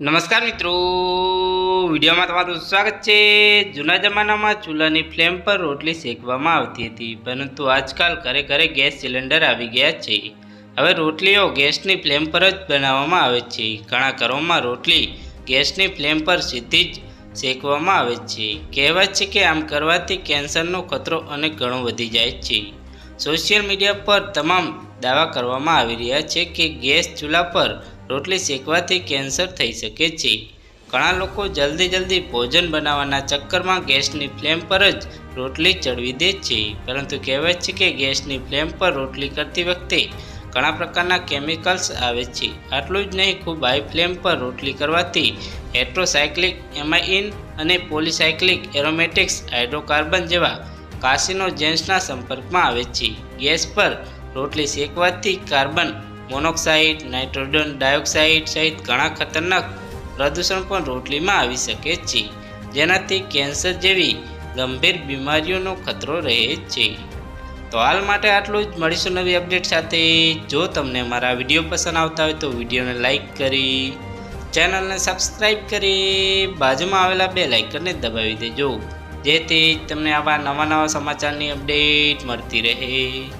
નમસ્કાર મિત્રો. વિડીયોમાં તમારું સ્વાગત છે. જૂના જમાનામાં ચૂલાની ફ્લેમ પર રોટલી શેકવામાં આવતી હતી, પરંતુ આજકાલ ઘરે ઘરે ગેસ સિલિન્ડર આવી ગયા છે. હવે રોટલીઓ ગેસની ફ્લેમ પર જ બનાવવામાં આવે છે. ઘણા ઘરોમાં રોટલી ગેસની ફ્લેમ પર સીધી જ શેકવામાં આવે છે. કહેવાય છે કે આમ કરવાથી કેન્સરનો ખતરો અને ઘણો વધી જાય છે. સોશિયલ મીડિયા પર તમામ દાવા કરવામાં આવી રહ્યા છે કે ગેસ ચૂલા પર રોટલી શેકવાથી કેન્સર થઈ શકે છે. ઘણા લોકો જલ્દી જલ્દી ભોજન બનાવવાના ચક્કરમાં ગેસની ફ્લેમ પર જ રોટલી ચડવી દે છે. પરંતુ કહેવાય છે કે ગેસની ફ્લેમ પર રોટલી કરતી વખતે ઘણા પ્રકારના કેમિકલ્સ આવે છે. આટલું જ નહીં, ખૂબ હાઈ ફ્લેમ પર રોટલી કરવાથી હેટ્રોસાયક્લિક એમાઇન અને પોલિસાયક્લિક એરોમેટિક્સ હાઇડ્રોકાર્બન જેવા કાસિનોજેન્સના સંપર્કમાં આવે છે. ગેસ પર રોટલી શેકવાથી કાર્બન મોનોક્સાઇડ, નાઇટ્રોજન ડાયોક્સાઇડ સહિત ઘણા ખતરનાક પ્રદૂષણ પણ રોટલીમાં આવી શકે છે, જેનાથી કેન્સર જેવી ગંભીર બીમારીઓનો ખતરો રહે છે. તો હાલ માટે આટલું જ. મળીશું નવી અપડેટ સાથે. જો તમને મારા વીડિયો પસંદ આવતા હોય તો વિડીયોને લાઇક કરી, ચેનલને સબસ્ક્રાઈબ કરી, બાજુમાં આવેલા બે લાઇકનને દબાવી દેજો. જેથી તમને આવા નવા નવા સમાચારની અપડેટ મળતી રહે.